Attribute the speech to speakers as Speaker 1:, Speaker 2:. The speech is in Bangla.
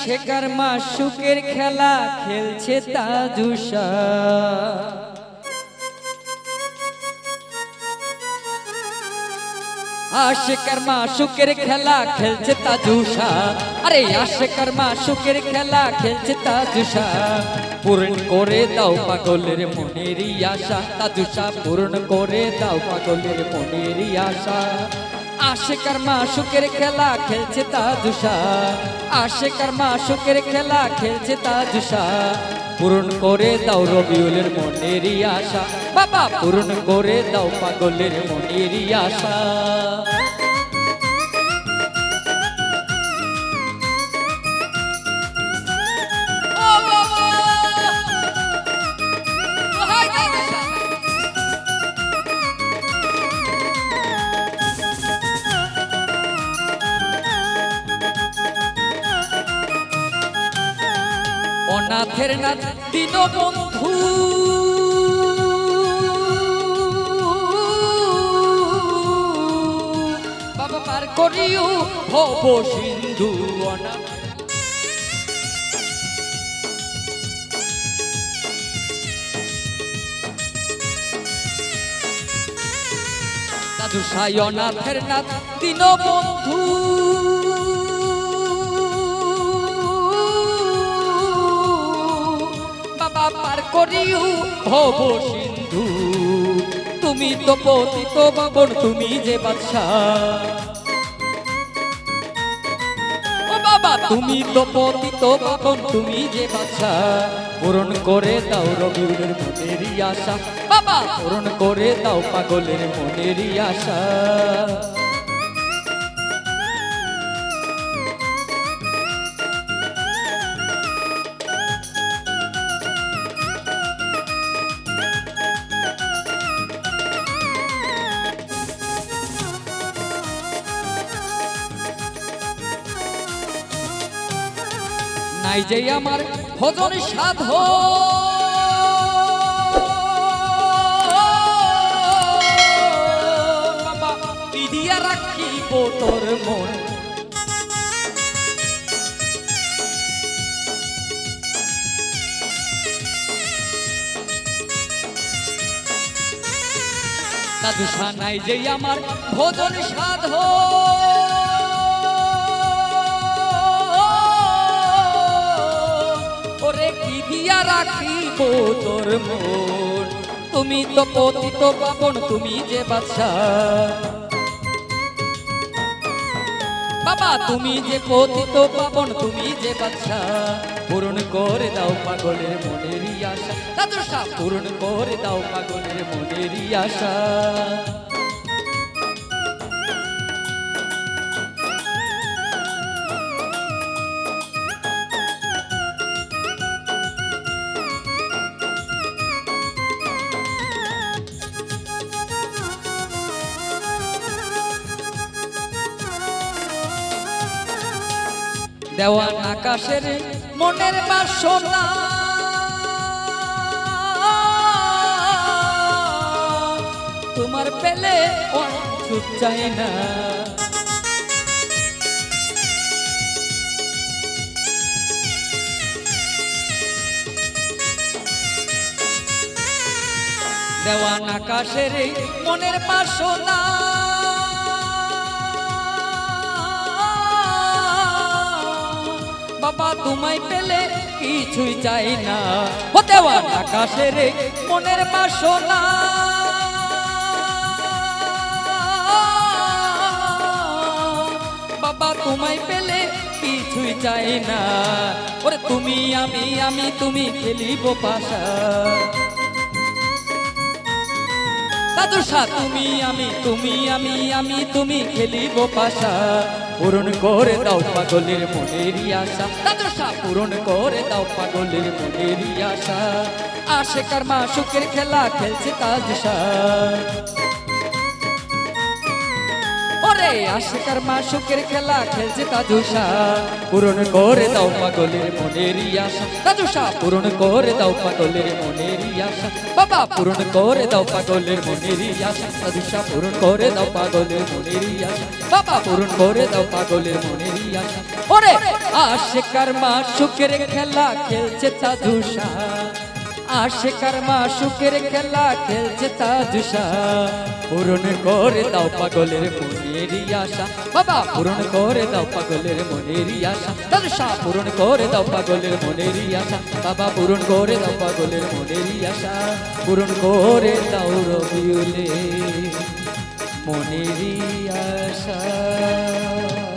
Speaker 1: শেখার মা সুখের খেলা খেলছে তাজুসা আশেকার মা সুখের খেলা খেলছে তাজুসা আরে আশেকার মা সুখের খেলা খেলছে তাজুসা পূরণ করে দাও পাগলের মনেরই আশা। তাজুসা পূরণ করে দাও পাগলের মনেরই আশা। আশেকার মা শুকের খেলা খেলছে তাজুসা আশেকার মা শুকের খেলা খেলছে তা দুষা পূরণ করে দাও রবিউলের মনেরই আশা। বাবা, পূরণ করে দাও পাগলের মনেরই আশা। অনাথের নাথ দিন বন্ধু বাবা পার করিও ভব সিন্ধু অনাথ। দাদু সায়নাথের নাথ দিন বন্ধু ভব সিন্ধু। তুমি তো পতিত বাবন তুমি যে বাদশাহ। ও বাবা তুমি তো পতিত বাবন তুমি যে বাদশা পূরণ করে দাও রবিউলের মনেরই আশা। বাবা। পূরণ করে দাও পাগলের মনেরই আশা। নাই যে আমার ভজন সাধ পিদিয়া রাখিব তোর মন। দাদু নাই যে আমার ভজন সাধ রাখিব তোর মন। তুমি তো পতিত পাবন তুমি যে বাদশা বাবা, তুমি যে পতিত পাবন তুমি যে বাদশা পূরণ করে দাও পাগলের মনেরই আশা। দাদু পূরণ করে দাও পাগলের মনেরই আশা। দেওয়ান আকাশের মনের বাসনা। তোমার পেলে অনেক চাই না দেওয়ান আকাশের মনের বাসনা। তোমায় পেলে কিছুই চাই না। হতে আকাশের মনের বাসনা। বাবা তোমায় পেলে কিছুই চাই না। ওরে তুমি, আমি আমি, তুমি খেলিব পাশা। দাদু সাথ তুমি আমি তুমি আমি আমি তুমি খেলিব পাশা। পূরণ করে দাও পাগলের মনেরই আশা। দাদুর সাথ পূরণ করে দাও পাগলের মনেরই আশা। আশে মা সুখের খেলা খেলছে তাজ আরে আশিকার মা সুখের খেলা খেলছে তাজুসা পূরণ করে দাও পাগলের মনের আশা। তাজুসা পূরণ করে দাও পাগলের মনের আশা। বাবা, পূরণ করে দাও পাগলের মনের আশা। তাজুসা পূরণ করে দাও পাগলের মনের আশা। বাবা, পূরণ করে দাও পাগলের মনের আশা। ওরে, আশিকার মা সুখের খেলা খেলছে তাজুসা আশেকার মা সুখের খেলা খেলছে তাজুসা পূরণ করে দাও পাগলের মনের আশা। বাবা, পূরণ করে দাও পাগলের মনের আশা। তাজুসা পূরণ করে দাও পাগলের মনের আশা। বাবা, পূরণ করে দাও পাগলের মনের আশা। পূরণ করে দাও রবিউলে মনের আশা।